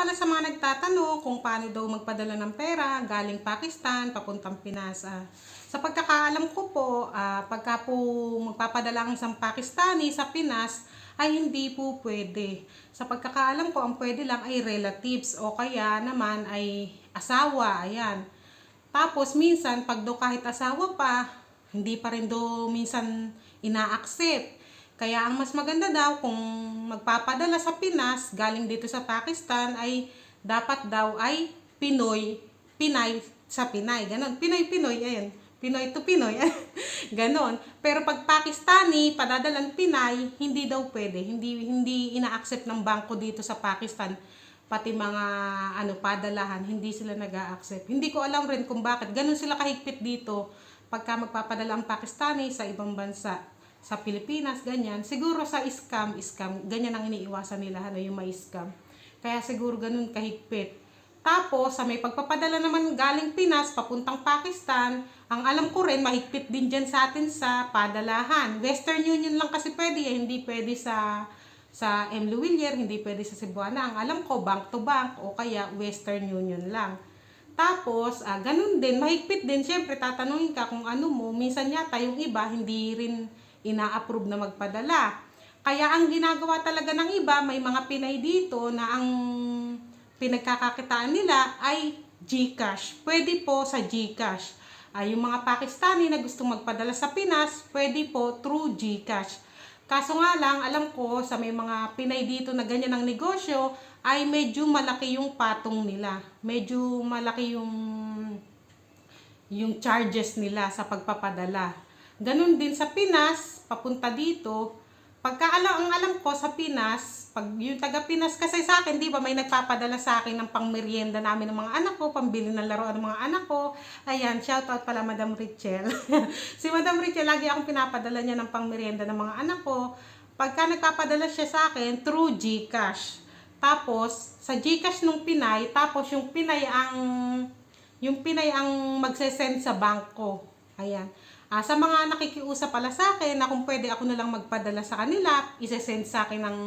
pala sa mga nagtatanong kung paano daw magpadala ng pera galing Pakistan papuntang Pinas. ah, sa pagkakaalam ko po, ah, pagka po magpapadala ang isang Pakistani sa Pinas, ay hindi po pwede. Sa pagkakaalam ko, ang pwede lang ay relatives o kaya naman ay asawa. Ayan. Tapos minsan, pag do kahit asawa pa, hindi pa rin do minsan ina-accept. Kaya ang mas maganda daw kung magpapadala sa Pinas, galing dito sa Pakistan, ay dapat daw ay Pinoy, Pinay sa Pinay. Ganon. Pinoy-Pinoy, ayan. Pinoy to Pinoy. Ganon. Pero pag Pakistani, padadalan Pinay, hindi daw pwede. Hindi, hindi ina-accept ng bangko dito sa Pakistan pati mga ano padalahan hindi sila nag-a-accept. Hindi ko alam rin kung bakit ganun sila kahigpit dito pagka magpapadala ang Pakistani sa ibang bansa sa Pilipinas ganyan. Siguro sa scam, scam, ganyan ang iniiwasan nila ano yung may scam. Kaya siguro ganun kahigpit. Tapos, sa may pagpapadala naman galing Pinas, papuntang Pakistan, ang alam ko rin, mahigpit din dyan sa atin sa padalahan. Western Union lang kasi pwede, eh, hindi pwede sa sa M. Luwilier, hindi pwede sa Cebuana. Ang alam ko, bank to bank o kaya Western Union lang. Tapos, ah, ganun din, mahigpit din. Siyempre, tatanungin ka kung ano mo. Minsan yata yung iba, hindi rin ina-approve na magpadala. Kaya ang ginagawa talaga ng iba, may mga Pinay dito na ang pinagkakakitaan nila ay GCash. Pwede po sa GCash. Ay yung mga Pakistani na gustong magpadala sa Pinas, pwede po through GCash. Kaso nga lang, alam ko sa may mga Pinay dito na ganyan ang negosyo, ay medyo malaki yung patong nila. Medyo malaki yung yung charges nila sa pagpapadala. Ganun din sa Pinas, papunta dito. Pagka alam, ang alam ko sa Pinas, pag yung taga Pinas kasi sa akin, di ba, may nagpapadala sa akin ng pangmerienda namin ng mga anak ko, pambili ng laruan ng mga anak ko. Ayan, shout out pala Madam Richel. si Madam Richel, lagi akong pinapadala niya ng pangmerienda ng mga anak ko. Pagka nagpapadala siya sa akin, through GCash. Tapos, sa GCash nung Pinay, tapos yung Pinay ang yung Pinay ang magse-send sa bangko. Ayan. Ah, sa mga nakikiusap pala sa akin na kung pwede ako na lang magpadala sa kanila, ise-send sa akin ng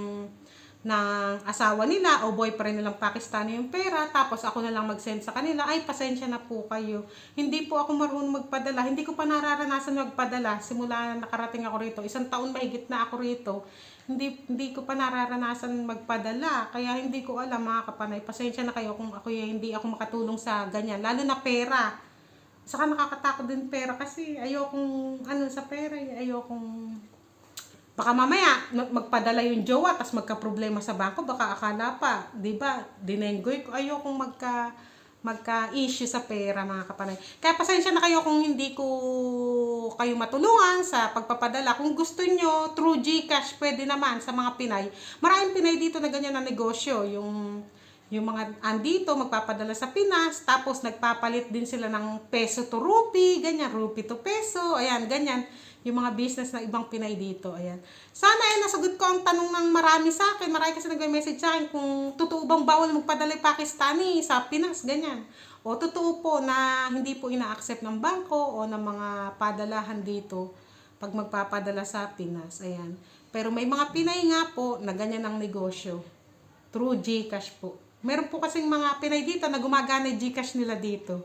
ng asawa nila o boyfriend nilang Pakistani yung pera, tapos ako na lang mag-send sa kanila, ay pasensya na po kayo. Hindi po ako marunong magpadala, hindi ko pa nararanasan magpadala simula na nakarating ako rito. Isang taon mahigit na ako rito. Hindi hindi ko pa nararanasan magpadala, kaya hindi ko alam mga kapanay. Pasensya na kayo kung ako hindi ako makatulong sa ganyan, lalo na pera. Saka nakakatakot din pera kasi ayokong ano sa pera, eh, ayokong baka mamaya mag- magpadala yung jowa tapos magka-problema sa bangko baka akala pa 'di ba dinenggoy ko ayokong magka magka-issue sa pera mga kapanay. Kaya pasensya na kayo kung hindi ko kayo matulungan sa pagpapadala. Kung gusto nyo, through GCash, pwede naman sa mga Pinay. Maraming Pinay dito na ganyan na negosyo. Yung, yung mga andito, magpapadala sa Pinas, tapos nagpapalit din sila ng peso to rupee, ganyan, rupee to peso, ayan, ganyan yung mga business ng ibang Pinay dito. Ayan. Sana ay nasagot ko ang tanong ng marami sa akin. Marami kasi nag-message sa akin kung totoo bang bawal magpadala Pakistani sa Pinas, ganyan. O totoo po na hindi po ina-accept ng bangko o ng mga padalahan dito pag magpapadala sa Pinas. Ayan. Pero may mga Pinay nga po na ganyan ang negosyo. Through GCash po. Meron po kasing mga Pinay dito na gumagana yung GCash nila dito.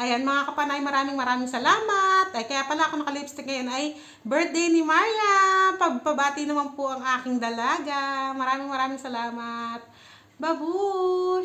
Ayan, mga kapanay, maraming maraming salamat. Ay, kaya pala ako naka-lipstick ngayon ay birthday ni Maria. Pagpabati naman po ang aking dalaga. Maraming maraming salamat. Babu!